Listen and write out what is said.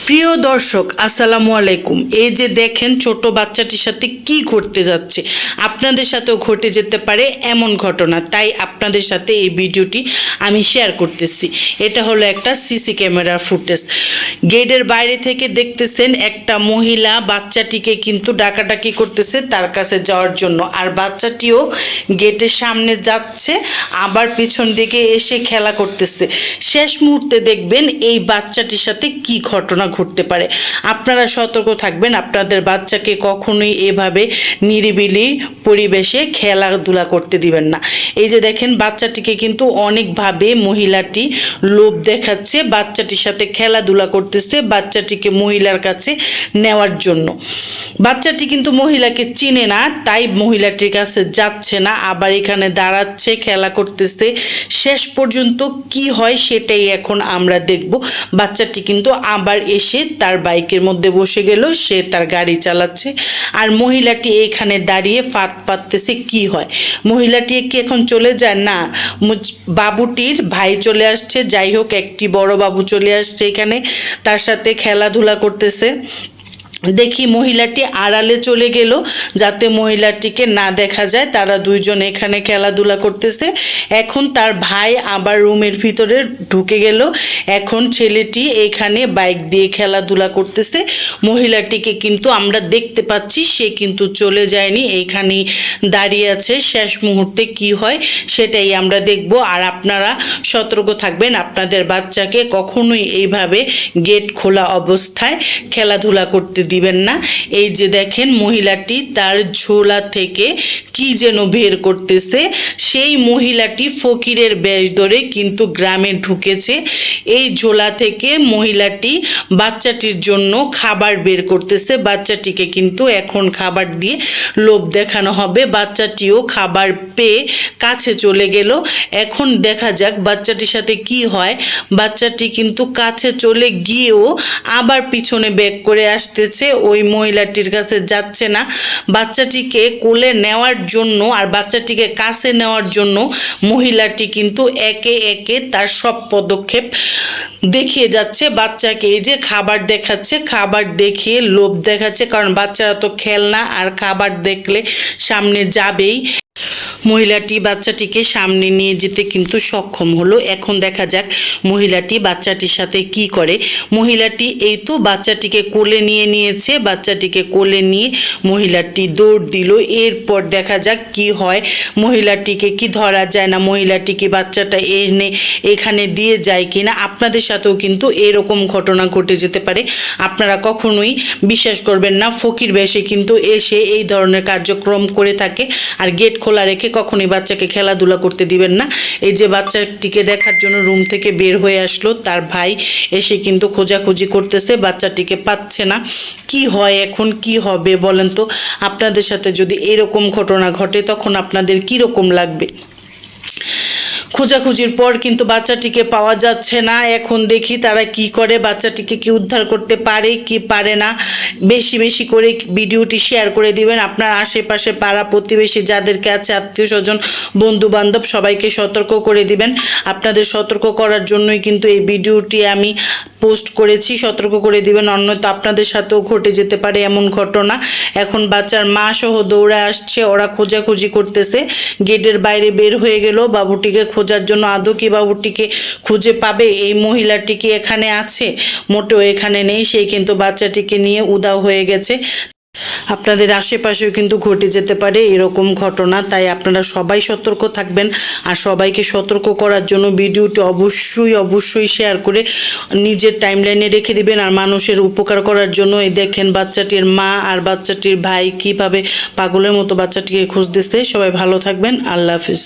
প্রিয় দর্শক, আসসালামু আলাইকুম। এই যে দেখেন ছোট বাচ্চাটির সাথে কি ঘটতে যাচ্ছে। আপনাদের সাথেও ঘটে যেতে পারে এমন ঘটনা। তাই আপনাদের সাথে এই ভিডিওটি আমি শেয়ার করতেছি। এটা হলো একটা সিসি ক্যামেরার ফুটেজ গেটের বাইরে থেকে দেখতেছেন একটা মহিলা, বাচ্চাটিকে কিন্তু ডাকাডাকি করতেছে তার কাছে যাওয়ার জন্য। আর বাচ্চাটিও গেটের সামনে যাচ্ছে, আবার পিছন দিকে এসে খেলা করতেছে। শেষ মুহূর্তে দেখবেন এই বাচ্চাটির সাথে কি ঘটনা ঘটতে পারে। আপনারা সতর্ক থাকবেন, আপনাদের বাচ্চাকে কখনোই এভাবে নিরিবিলি পরিবেশে খেলাধুলা করতে দিবেন না। এই যে দেখেন, বাচ্চাটিকে কিন্তু অনেকভাবে মহিলাটি লোভ দেখাচ্ছে, বাচ্চাটির সাথে খেলাধুলা করতেছে, বাচ্চাটিকে মহিলার কাছে নেওয়ার জন্য। বাচ্চাটি কিন্তু মহিলাকে চিনে না, তাই মহিলাটির কাছে যাচ্ছে না, আবার এখানে দাঁড়াচ্ছে, খেলা করতেছে। শেষ পর্যন্ত কি হয় সেটাই এখন আমরা দেখব। বাচ্চাটি কিন্তু আবার এসে তার বাইকের মধ্যে বসে গেল, সে তার গাড়ি চালাচ্ছে আর মহিলাটি এখানে দাঁড়িয়ে ফাঁদ পাততেছে, কি হয়? মহিলাটি কি এখন চলে যায়? না বাবুটির ভাই চলে আসছে, যাই হোক, একটি বড় বাবু চলে আসছে এখানে, তার সাথে খেলাধুলা করতেছে। দেখি মহিলাটি আড়ালে চলে গেল যাতে মহিলাটিকে না দেখা যায়। তারা দুইজন এখানে খেলাধুলা করতেছে। এখন তার ভাই আবার রুমের ভিতরে ঢুকে গেল। এখন ছেলেটি এখানে বাইক দিয়ে খেলাধুলা করতেছে। মহিলাটিকে কিন্তু আমরা দেখতে পাচ্ছি, সে কিন্তু চলে যায়নি। এইখানেই দাঁড়িয়ে আছে। শেষ মুহূর্তে কি হয় সেটাই আমরা দেখব। আর আপনারা সতর্ক থাকবেন, আপনাদের বাচ্চাকে কখনোই এইভাবে গেট খোলা অবস্থায় খেলাধুলা করতে দিবেন না। এই যে দেখেন মহিলাটি তার ঝোলা থেকে কি যেন বের করতেছে। সেই মহিলাটি ফকিরের বেশ ধরে কিন্তু গ্রামে ঢুকেছে। এই ঝোলা থেকে মহিলাটি বাচ্চাটির জন্য খাবার বের করতেছে। বাচ্চাটিকে কিন্তু এখন খাবার দিয়ে লোভ দেখানো হবে। বাচ্চাটিও খাবার পেয়ে কাছে চলে গেল। এখন দেখা যাক বাচ্চাটির সাথে কি হয়। বাচ্চাটি কিন্তু কাছে চলে গিয়েও আবার পিছনে ব্যাক করে আসতেছে। ওই মহিলাটির কাছে যাচ্ছে না। বাচ্চাটিকে কোলে নেওয়ার জন্য আর বাচ্চাটিকে কাছে নেওয়ার জন্য মহিলাটি কিন্তু একে একে তার সব পদক্ষেপ দেখিয়ে যাচ্ছে। বাচ্চাকে এই যে খাবার দেখাচ্ছে, খাবার দেখিয়ে লোভ দেখাচ্ছে, কারণ বাচ্চারা তো খেলনা আর খাবার দেখলে সামনে যাবেই। মহিলাটি বাচ্চাটিকে সামনে নিয়ে যেতে কিন্তু সক্ষম হলো। এখন দেখা যাক মহিলাটি বাচ্চাটির সাথে কি করে। মহিলাটি এই তো বাচ্চাটিকে কোলে নিয়ে নিয়েছে, বাচ্চাটিকে কোলে নিয়ে মহিলাটি দৌড় দিল। এরপর দেখা যাক কি হয়। মহিলাটিকে কি ধরা যায় না? মহিলাটিকে বাচ্চাটা এনে এখানে দিয়ে যায় কি না আপনাদের সাথেও কিন্তু এরকম ঘটনা ঘটে যেতে পারে। আপনারা কখনোই বিশ্বাস করবেন না। ফকির বেশে কিন্তু এসে এই ধরনের কার্যক্রম করে থাকে। আর গেট খোলা রেখে কখনোই বাচ্চাকে খেলাধুলা করতে দিবেন না। এই যে বাচ্চাটিকে দেখার জন্য রুম থেকে বের হয়ে আসলো, তার ভাই এসে কিন্তু খোঁজাখুঁজি করতেছে, বাচ্চাটিকে পাচ্ছে না। কি হয় এখন? কি হবে বলেন তো? আপনাদের সাথে যদি এরকম ঘটনা ঘটে, তখন আপনাদের কি রকম লাগবে? খোঁজাখুঁজির পর কিন্তু বাচ্চাটিকে পাওয়া যাচ্ছে না। এখন দেখি তারা কি করে, বাচ্চাটিকে কি উদ্ধার করতে পারে, কি পারে না। বেশি বেশি করে ভিডিওটি শেয়ার করে দিবেন। আপনার আশেপাশে পাড়া প্রতিবেশী যাদেরকে আছে, আত্মীয় স্বজন বন্ধু বান্ধব সবাইকে সতর্ক করে দিবেন। আপনাদের সতর্ক করার জন্যই কিন্তু এই ভিডিওটি আমি পোস্ট করেছি। সতর্ক করে দিবেন অন্যথা আপনাদের সাথেও ঘটে যেতে পারে এমন ঘটনা। এখন বাচ্চার মা সহ দৌড়ে আসছে, ওরা খোঁজাখুঁজি করতেছে। গেটের বাইরে বের হয়ে গেল, বাবুটিকে খোঁজার জন্য আদৌ কি বাবুটিকে খুঁজে পাবে? এই মহিলাটি কি এখানে আছে? মোটেও এখানে নেই, সে কিন্তু বাচ্চাটিকে নিয়ে উদাও হয়ে গেছে। আপনাদের আশেপাশেও কিন্তু ঘটে যেতে পারে এরকম ঘটনা, তাই আপনারা সবাই সতর্ক থাকবেন আর সবাইকে সতর্ক করার জন্য ভিডিওটি অবশ্যই অবশ্যই শেয়ার করে নিজের টাইমলাইনে রেখে দিবেন আর মানুষের উপকার করার জন্য এই দেখেন বাচ্চাটির মা আর বাচ্চাটির ভাই কীভাবে পাগলের মতো বাচ্চাটিকে খুঁজতেছে। সবাই ভালো থাকবেন। আল্লাহ হাফিজ।